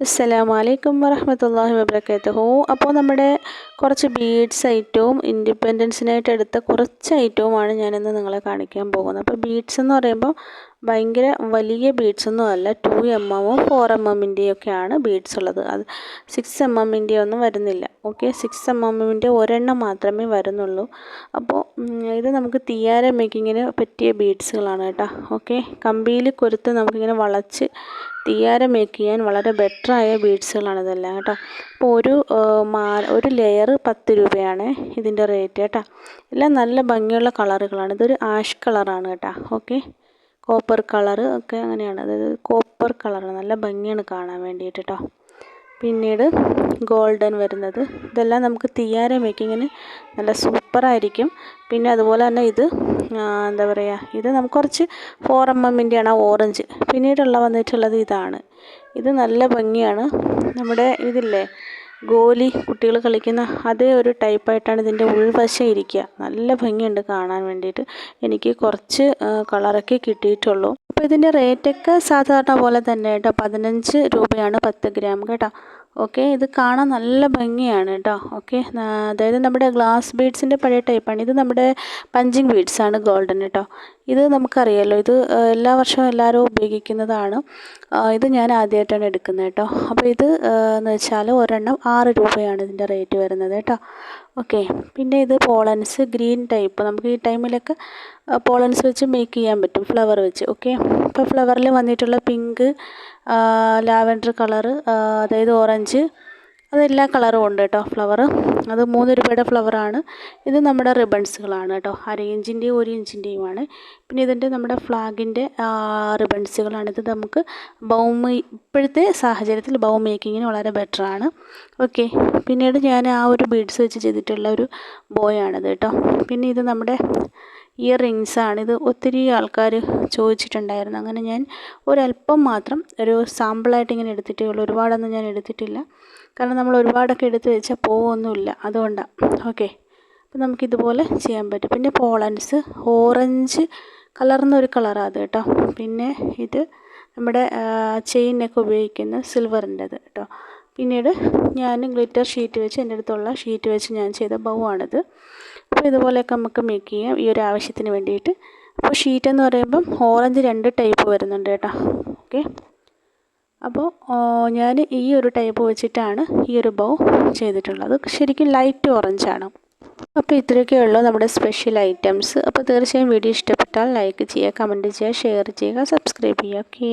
അസ്സലാമു അലൈക്കും വറഹമത്തല്ലാഹി വബർക്കാത്തുഹു അപ്പോൾ നമ്മുടെ കുറച്ച് ബീഡ്സ് ഐറ്റവും ഇൻഡിപെൻഡൻസിനായിട്ട് എടുത്ത കുറച്ച് ഐറ്റവുമാണ് ഞാനിന്ന് നിങ്ങളെ കാണിക്കാൻ പോകുന്നത്. അപ്പോൾ ബീഡ്സ് എന്ന് പറയുമ്പോൾ ഭയങ്കര വലിയ ബീഡ്സ് ഒന്നും അല്ല. ടു എം എമ്മും ഫോർ എം എമ്മിന്റെയൊക്കെയാണ് ബീഡ്സ് ഉള്ളത്. അത് സിക്സ് എം എമ്മിന്റെ ഒന്നും വരുന്നില്ല. ഓക്കെ? സിക്സ് എം എമ്മിന്റെ ഒരെണ്ണം മാത്രമേ വരുന്നുള്ളൂ. അപ്പോൾ ഇത് നമുക്ക് തീയാര മേക്കിങ്ങിന് പറ്റിയ ബീഡ്സുകളാണ് കേട്ടോ. ഓക്കെ? കമ്പിയിൽ കൊരുത്ത് നമുക്കിങ്ങനെ വളച്ച് തീയാര മേക്ക് ചെയ്യാൻ വളരെ ബെറ്ററായ ബീഡ്സുകളാണ് ഇതെല്ലാം കേട്ടോ. അപ്പോൾ ഒരു മാല ഒരു ലെയർ പത്ത് രൂപയാണ് ഇതിന്റെ റേറ്റ് കേട്ടോ. എല്ലാം നല്ല ഭംഗിയുള്ള കളറുകളാണ്. ഇതൊരു ആഷ് കളറാണ് കേട്ടോ. ഓക്കെ കോപ്പർ കളർ ഒക്കെ അങ്ങനെയാണ്. അതായത് കോപ്പർ കളറാണ് നല്ല ഭംഗിയാണ് കാണാൻ വേണ്ടിയിട്ട് കേട്ടോ. പിന്നീട് ഗോൾഡൻ വരുന്നത്. ഇതെല്ലാം നമുക്ക് തീയാര മേക്കിങ്ങിന് നല്ല സൂപ്പറായിരിക്കും. പിന്നെ അതുപോലെ തന്നെ ഇത് എന്താ പറയുക ഇത് നമുക്ക് കുറച്ച് ഫോർ എം എമ്മിന്റെയാണ് ഓറഞ്ച് പിന്നീടുള്ള വന്നിട്ടുള്ളത് ഇതാണ്. ഇത് നല്ല ഭംഗിയാണ്. നമ്മുടെ ഇതില്ലേ ഗോലി കുട്ടികൾ കളിക്കുന്ന അതേ ഒരു ടൈപ്പായിട്ടാണ് ഇതിന്റെ ഉൾവശം ഇരിക്കുക. നല്ല ഭംഗിയുണ്ട് കാണാൻ വേണ്ടിയിട്ട്. എനിക്ക് കുറച്ച് കളറൊക്കെ കിട്ടിയിട്ടുള്ളൂ. അപ്പോൾ ഇതിന്റെ റേറ്റൊക്കെ സാധാരണ പോലെ തന്നെ കേട്ടോ. പതിനഞ്ച് രൂപയാണ് പത്ത് ഗ്രാം കേട്ടോ. ഓക്കെ ഇത് കാണാൻ നല്ല ഭംഗിയാണ് കേട്ടോ ഓക്കെ അതായത് നമ്മുടെ ഗ്ലാസ് ബീഡ്സിന്റെ പഴയ ടൈപ്പാണ് ഇത് നമ്മുടെ പഞ്ചിങ് ബീഡ്സാണ് ഗോൾഡൻ കേട്ടോ ഇത് നമുക്കറിയാമല്ലോ ഇത് എല്ലാ വർഷവും എല്ലാവരും ഉപയോഗിക്കുന്നതാണ്. ഇത് ഞാൻ ആദ്യമായിട്ടാണ് എടുക്കുന്നത് കേട്ടോ അപ്പോൾ ഇത് എന്ന് വെച്ചാൽ ഒരെണ്ണം ആറ് രൂപയാണ് ഇതിന്റെ റേറ്റ് വരുന്നത് കേട്ടോ ഓക്കെ പിന്നെ ഇത് പോളൻസ് ഗ്രീൻ ടൈപ്പ് നമുക്ക് ഈ ടൈമിലൊക്കെ പോളൻസ് വെച്ച് മേക്ക് ചെയ്യാൻ പറ്റും ഫ്ലവർ വെച്ച്. ഓക്കെ. ഇപ്പോൾ ഫ്ലവറിൽ വന്നിട്ടുള്ള പിങ്ക് ലാവൻഡർ കളറ് അതായത് ഓറഞ്ച് അതെല്ലാ കളറും ഉണ്ട് കേട്ടോ ഫ്ലവർ അത് മൂന്ന് രൂപയുടെ ഫ്ലവറാണ്. ഇത് നമ്മുടെ റിബൺസുകളാണ് കേട്ടോ. അര ഇഞ്ചിന്റെയും ഒരു ഇഞ്ചിന്റെയുമാണ്. പിന്നെ ഇതിന്റെ നമ്മുടെ ഫ്ലാഗിന്റെ റിബൺസുകളാണ്. ഇത് നമുക്ക് ബൗമ ഇപ്പോഴത്തെ സാഹചര്യത്തിൽ ബൗ മേക്കിങ്ങിന് വളരെ ബെറ്ററാണ്. ഓക്കെ. പിന്നീട് ഞാൻ ആ ഒരു ബീഡ്സ് വെച്ച് ചെയ്തിട്ടുള്ള ഒരു ബോയാണിത് കേട്ടോ. പിന്നെ ഇത് നമ്മുടെ ഇയർ റിങ്സാണ് ഇത് ഒത്തിരി ആൾക്കാർ ചോദിച്ചിട്ടുണ്ടായിരുന്നു. അങ്ങനെ ഞാൻ ഒരല്പം മാത്രം ഒരു സാമ്പിളായിട്ട് ഇങ്ങനെ എടുത്തിട്ടേ ഉള്ളൂ. ഒരുപാടൊന്നും ഞാൻ എടുത്തിട്ടില്ല. കാരണം നമ്മൾ ഒരുപാടൊക്കെ എടുത്ത് വെച്ചാൽ പോവൊന്നുമില്ല. അതുകൊണ്ടാണ് ഓക്കെ. അപ്പം നമുക്കിതുപോലെ ചെയ്യാൻ പറ്റും. പിന്നെ പോളൻസ് ഓറഞ്ച് കലർന്ന ഒരു കളറാണ് അത് കേട്ടോ. പിന്നെ ഇത് നമ്മുടെ ചെയിനൊക്കെ ഉപയോഗിക്കുന്ന സിൽവറിന്റെത് കേട്ടോ. പിന്നീട് ഞാൻ ഗ്ലിറ്റർ ഷീറ്റ് വെച്ച് എന്റെ അടുത്തുള്ള ഷീറ്റ് വെച്ച് ഞാൻ ചെയ്ത ബൗ ആണിത് അപ്പോൾ ഇതുപോലെയൊക്കെ നമുക്ക് മേക്ക് ചെയ്യാം. ഈ ഒരു ആവശ്യത്തിന് വേണ്ടിയിട്ട്. അപ്പോൾ ഷീറ്റ് എന്ന് പറയുമ്പം ഓറഞ്ച് രണ്ട് ടൈപ്പ് വരുന്നുണ്ട് കേട്ടോ. ഓക്കെ അപ്പോൾ ഞാൻ ഈ ഒരു ടൈപ്പ് വെച്ചിട്ടാണ് ഈ ഒരു ബൗ ചെയ്തിട്ടുള്ളത്. ശരിക്കും ലൈറ്റ് ഓറഞ്ച് ആണ്. അപ്പോൾ ഇത്രയൊക്കെ ഉള്ളൂ നമ്മുടെ സ്പെഷ്യൽ ഐറ്റംസ് അപ്പോൾ തീർച്ചയായും വീഡിയോ ഇഷ്ടപ്പെട്ടാൽ ലൈക്ക് ചെയ്യുക കമന്റ് ചെയ്യുക ഷെയർ ചെയ്യുക സബ്സ്ക്രൈബ് ചെയ്യുക. ഓക്കേ